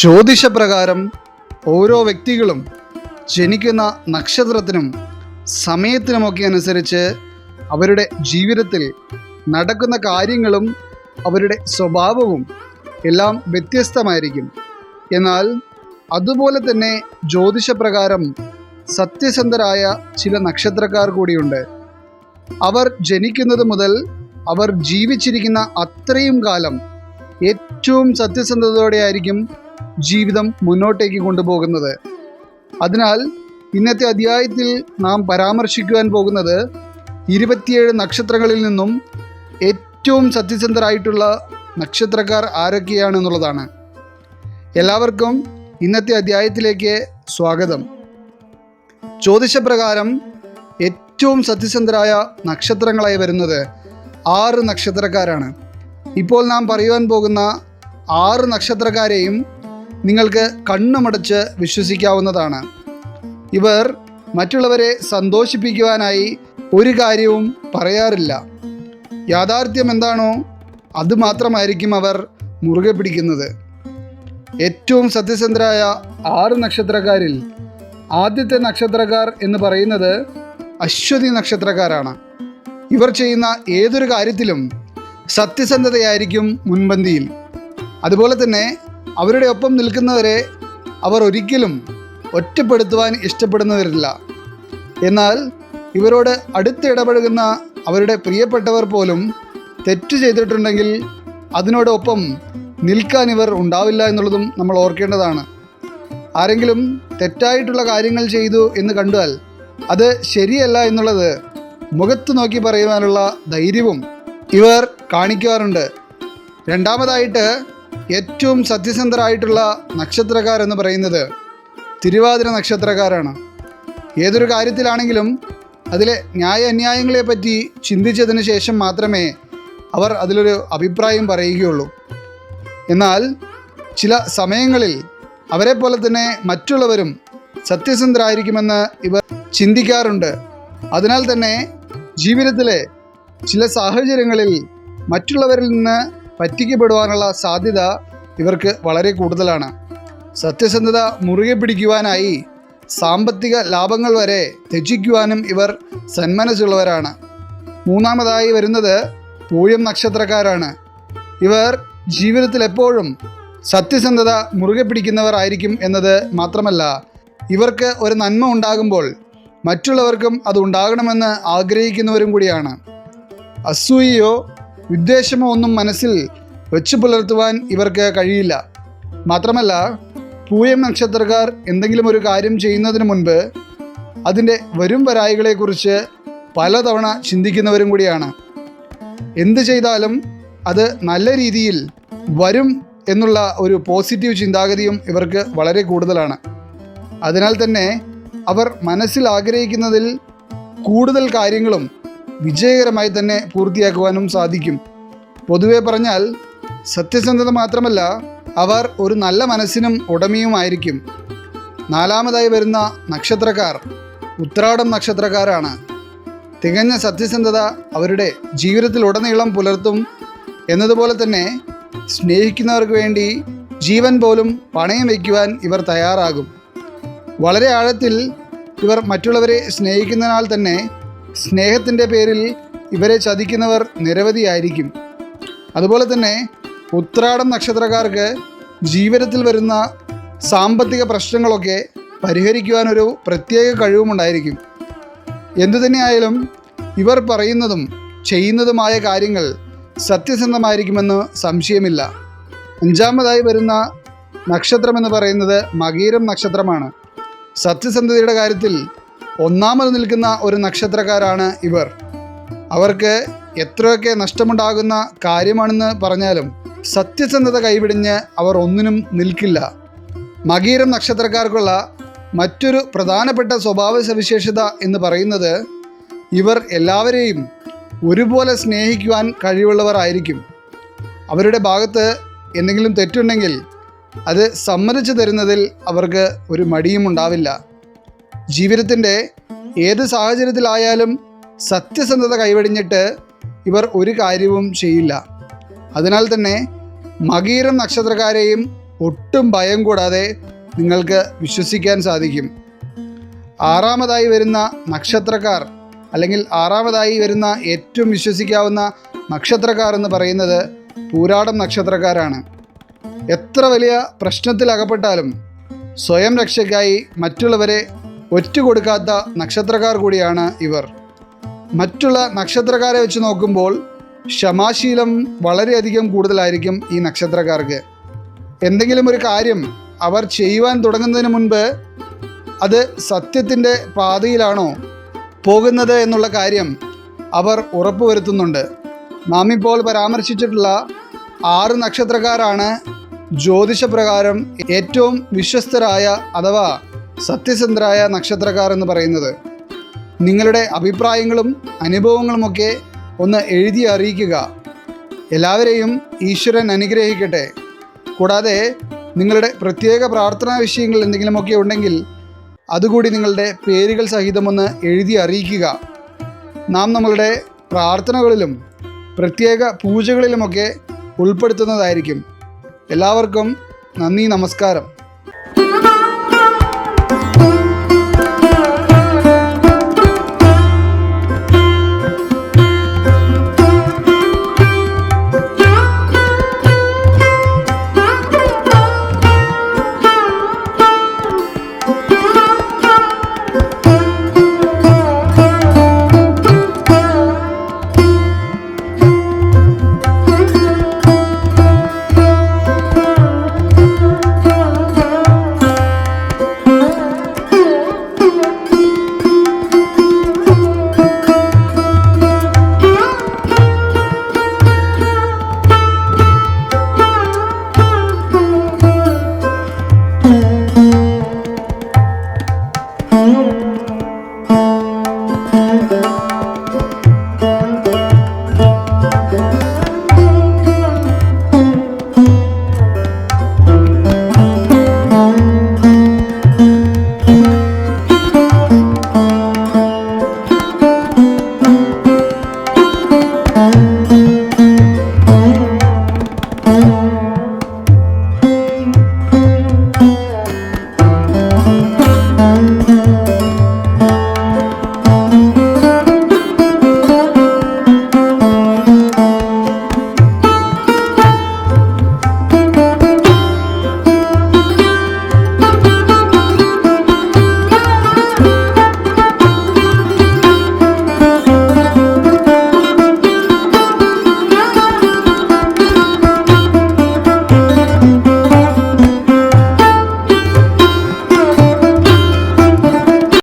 ജ്യോതിഷപ്രകാരം ഓരോ വ്യക്തികളും ജനിക്കുന്ന നക്ഷത്രത്തിനും സമയത്തിനുമൊക്കെ അനുസരിച്ച് അവരുടെ ജീവിതത്തിൽ നടക്കുന്ന കാര്യങ്ങളും അവരുടെ സ്വഭാവവും എല്ലാം വ്യത്യസ്തമായിരിക്കും. എന്നാൽ അതുപോലെ തന്നെ ജ്യോതിഷപ്രകാരം സത്യസന്ധരായ ചില നക്ഷത്രക്കാർ കൂടിയുണ്ട്. അവർ ജനിക്കുന്നത് മുതൽ അവർ ജീവിച്ചിരിക്കുന്ന അത്രയും കാലം ഏറ്റവും സത്യസന്ധതയോടെയായിരിക്കും ജീവിതം മുന്നോട്ടേക്ക് കൊണ്ടുപോകുന്നത്. അതിനാൽ ഇന്നത്തെ അധ്യായത്തിൽ നാം പരാമർശിക്കുവാൻ പോകുന്നത് ഇരുപത്തിയേഴ് നക്ഷത്രങ്ങളിൽ നിന്നും ഏറ്റവും സത്യസന്ധരായിട്ടുള്ള നക്ഷത്രക്കാർ ആരൊക്കെയാണ് എന്നുള്ളതാണ്. എല്ലാവർക്കും ഇന്നത്തെ അധ്യായത്തിലേക്ക് സ്വാഗതം. ജ്യോതിഷപ്രകാരം ഏറ്റവും സത്യസന്ധരായ നക്ഷത്രങ്ങളായി വരുന്നത് ആറ് നക്ഷത്രക്കാരാണ്. ഇപ്പോൾ നാം പറയുവാൻ പോകുന്ന ആറ് നക്ഷത്രക്കാരെയും നിങ്ങൾക്ക് കണ്ണുമടച്ച് വിശ്വസിക്കാവുന്നതാണ്. ഇവർ മറ്റുള്ളവരെ സന്തോഷിപ്പിക്കുവാനായി ഒരു കാര്യവും പറയാറില്ല. യാഥാർത്ഥ്യം എന്താണോ അത് മാത്രമായിരിക്കും അവർ മുറുകെ പിടിക്കുന്നത്. ഏറ്റവും സത്യസന്ധരായ ആറ് നക്ഷത്രക്കാരിൽ ആദ്യത്തെ നക്ഷത്രക്കാർ എന്ന് പറയുന്നത് അശ്വതി നക്ഷത്രക്കാരാണ്. ഇവർ ചെയ്യുന്ന ഏതൊരു കാര്യത്തിലും സത്യസന്ധതയായിരിക്കും മുൻപന്തിയിൽ. അതുപോലെ തന്നെ അവരുടെ ഒപ്പം നിൽക്കുന്നവരെ അവർ ഒരിക്കലും ഒറ്റപ്പെടുത്തുവാൻ ഇഷ്ടപ്പെടുന്നവരില്ല. എന്നാൽ ഇവരോട് അടുത്തിടപഴകുന്ന അവരുടെ പ്രിയപ്പെട്ടവർ പോലും തെറ്റ് ചെയ്തിട്ടുണ്ടെങ്കിൽ അതിനോടൊപ്പം നിൽക്കാൻ ഇവർ ഉണ്ടാവില്ല എന്നുള്ളതും നമ്മൾ ഓർക്കേണ്ടതാണ്. ആരെങ്കിലും തെറ്റായിട്ടുള്ള കാര്യങ്ങൾ ചെയ്തു എന്ന് കണ്ടാൽ അത് ശരിയല്ല എന്നുള്ളത് മുഖത്ത് നോക്കി പറയുവാനുള്ള ധൈര്യവും ഇവർ കാണിക്കാറുണ്ട് രണ്ടാമതായിട്ട് ഏറ്റവും സത്യസന്ധരായിട്ടുള്ള നക്ഷത്രക്കാർ എന്ന് പറയുന്നത് തിരുവാതിര നക്ഷത്രക്കാരാണ്. ഏതൊരു കാര്യത്തിലാണെങ്കിലും അതിലെ ന്യായ അന്യായങ്ങളെ പറ്റി ചിന്തിച്ചതിന് ശേഷം മാത്രമേ അവർ അതിലൊരു അഭിപ്രായം പറയുകയുള്ളൂ. എന്നാൽ ചില സമയങ്ങളിൽ അവരെ പോലെ തന്നെ മറ്റുള്ളവരും സത്യസന്ധരായിരിക്കുമെന്ന് ഇവർ ചിന്തിക്കാറുണ്ട്. അതിനാൽ തന്നെ ജീവിതത്തിലെ ചില സാഹചര്യങ്ങളിൽ മറ്റുള്ളവരിൽ നിന്ന് പറ്റിക്കപ്പെടുവാനുള്ള സാധ്യത ഇവർക്ക് വളരെ കൂടുതലാണ്. സത്യസന്ധത മുറുകെ പിടിക്കുവാനായി സാമ്പത്തിക ലാഭങ്ങൾ വരെ ത്യജിക്കുവാനും ഇവർ സന്മനസ്സുള്ളവരാണ്. മൂന്നാമതായി വരുന്നത് പൂയം നക്ഷത്രക്കാരാണ്. ഇവർ ജീവിതത്തിൽ എപ്പോഴും സത്യസന്ധത മുറുകെ പിടിക്കുന്നവർ ആയിരിക്കും എന്നത് മാത്രമല്ല ഇവർക്ക് ഒരു നന്മ ഉണ്ടാകുമ്പോൾ മറ്റുള്ളവർക്കും അത് ഉണ്ടാകണമെന്ന് ആഗ്രഹിക്കുന്നവരും കൂടിയാണ്. അസൂയയോ വിദ്വേഷമോ ഒന്നും മനസ്സിൽ വെച്ചു പുലർത്തുവാൻ ഇവർക്ക് കഴിയില്ല. മാത്രമല്ല പൂയം നക്ഷത്രക്കാർ എന്തെങ്കിലും ഒരു കാര്യം ചെയ്യുന്നതിന് മുൻപ് അതിന്റെ വരും വരായികളെക്കുറിച്ച് പലതവണ ചിന്തിക്കുന്നവരും കൂടിയാണ്. എന്ത് ചെയ്താലും അത് നല്ല രീതിയിൽ വരും എന്നുള്ള ഒരു പോസിറ്റീവ് ചിന്താഗതിയും ഇവർക്ക് വളരെ കൂടുതലാണ്. അതിനാൽ തന്നെ അവർ മനസ്സിൽ ആഗ്രഹിക്കുന്നതിൽ കൂടുതൽ കാര്യങ്ങളും വിജയകരമായി തന്നെ പൂർത്തിയാക്കുവാനും സാധിക്കും. പൊതുവെ പറഞ്ഞാൽ സത്യസന്ധത മാത്രമല്ല അവർ ഒരു നല്ല മനസ്സിനും ഉടമയുമായിരിക്കും. നാലാമതായി വരുന്ന നക്ഷത്രക്കാർ ഉത്രാടം നക്ഷത്രക്കാരാണ്. തികഞ്ഞ സത്യസന്ധത അവരുടെ ജീവിതത്തിൽ ഉടനീളം പുലർത്തും. എന്നതുപോലെ തന്നെ സ്നേഹിക്കുന്നവർക്ക് വേണ്ടി ജീവൻ പോലും പണയം വയ്ക്കുവാൻ ഇവർ തയ്യാറാകും. വളരെ ആഴത്തിൽ ഇവർ മറ്റുള്ളവരെ സ്നേഹിക്കുന്നതിനാൽ തന്നെ സ്നേഹത്തിന്റെ പേരിൽ ഇവരെ ചതിക്കുന്നവർ നിരവധിയായിരിക്കും. അതുപോലെ തന്നെ ഉത്രാടം നക്ഷത്രക്കാർക്ക് ജീവിതത്തിൽ വരുന്ന സാമ്പത്തിക പ്രശ്നങ്ങളൊക്കെ പരിഹരിക്കുവാനൊരു പ്രത്യേക കഴിവുമുണ്ടായിരിക്കും. എന്തു തന്നെയായാലും ഇവർ പറയുന്നതും ചെയ്യുന്നതുമായ കാര്യങ്ങൾ സത്യസന്ധമായിരിക്കുമെന്ന് സംശയമില്ല. അഞ്ചാമതായി വരുന്ന നക്ഷത്രമെന്ന് പറയുന്നത് മകീരം നക്ഷത്രമാണ്. സത്യസന്ധതയുടെ കാര്യത്തിൽ ഒന്നാമത് നിൽക്കുന്ന ഒരു നക്ഷത്രക്കാരാണ് ഇവർ. അവർക്ക് എത്രയൊക്കെ നഷ്ടമുണ്ടാകുന്ന കാര്യമാണെന്ന് പറഞ്ഞാലും സത്യസന്ധത കൈവിടിഞ്ഞ് അവർ ഒന്നിനും നിൽക്കില്ല. മകീരം നക്ഷത്രക്കാർക്കുള്ള മറ്റൊരു പ്രധാനപ്പെട്ട സ്വഭാവ സവിശേഷത എന്ന് പറയുന്നത് ഇവർ എല്ലാവരെയും ഒരുപോലെ സ്നേഹിക്കുവാൻ കഴിവുള്ളവർ ആയിരിക്കും. അവരുടെ ഭാഗത്ത് എന്തെങ്കിലും തെറ്റുണ്ടെങ്കിൽ അത് സമ്മതിച്ചു തരുന്നതിൽ അവർക്ക് ഒരു മടിയും ഉണ്ടാവില്ല ജീവിതത്തിന്റെ ഏത് സാഹചര്യത്തിലായാലും സത്യസന്ധത കൈവടിഞ്ഞിട്ട് ഇവർ ഒരു കാര്യവും ചെയ്യില്ല. അതിനാൽ തന്നെ മകീരം നക്ഷത്രക്കാരെയും ഒട്ടും ഭയം കൂടാതെ നിങ്ങൾക്ക് വിശ്വസിക്കാൻ സാധിക്കും. ആറാമതായി വരുന്ന നക്ഷത്രക്കാർ അല്ലെങ്കിൽ ആറാമതായി വരുന്ന ഏറ്റവും വിശ്വസിക്കാവുന്ന നക്ഷത്രക്കാർ എന്ന് പറയുന്നത് പൂരാടം നക്ഷത്രക്കാരാണ്. എത്ര വലിയ പ്രശ്നത്തിൽ അകപ്പെട്ടാലും സ്വയം രക്ഷയ്ക്കായി മറ്റുള്ളവരെ ഒറ്റുകൊടുക്കാത്ത നക്ഷത്രക്കാർ കൂടിയാണ് ഇവർ. മറ്റുള്ള നക്ഷത്രക്കാരെ വെച്ച് നോക്കുമ്പോൾ ക്ഷമാശീലം വളരെയധികം കൂടുതലായിരിക്കും ഈ നക്ഷത്രക്കാർക്ക്. എന്തെങ്കിലും ഒരു കാര്യം അവർ ചെയ്യുവാൻ തുടങ്ങുന്നതിന് മുൻപ് അത് സത്യത്തിന്റെ പാതയിലാണോ പോകുന്നത് എന്നുള്ള കാര്യം അവർ ഉറപ്പുവരുത്തുന്നുണ്ട്. നാം ഇപ്പോൾ പരാമർശിച്ചിട്ടുള്ള ആറ് നക്ഷത്രക്കാരാണ് ജ്യോതിഷപ്രകാരം ഏറ്റവും വിശ്വസ്തരായ അഥവാ സത്യസന്ധരായ നക്ഷത്രക്കാർ എന്ന് പറയുന്നത് നിങ്ങളുടെ അഭിപ്രായങ്ങളും അനുഭവങ്ങളുമൊക്കെ ഒന്ന് എഴുതി അറിയിക്കുക. എല്ലാവരെയും ഈശ്വരൻ അനുഗ്രഹിക്കട്ടെ. കൂടാതെ നിങ്ങളുടെ പ്രത്യേക പ്രാർത്ഥനാ വിഷയങ്ങൾ എന്തെങ്കിലുമൊക്കെ ഉണ്ടെങ്കിൽ അതുകൂടി നിങ്ങളുടെ പേരുകൾ സഹിതമൊന്ന് എഴുതി അറിയിക്കുക. നാം നമ്മളുടെ പ്രാർത്ഥനകളിലും പ്രത്യേക പൂജകളിലുമൊക്കെ ഉൾപ്പെടുത്തുന്നതായിരിക്കും. എല്ലാവർക്കും നന്ദി നമസ്കാരം.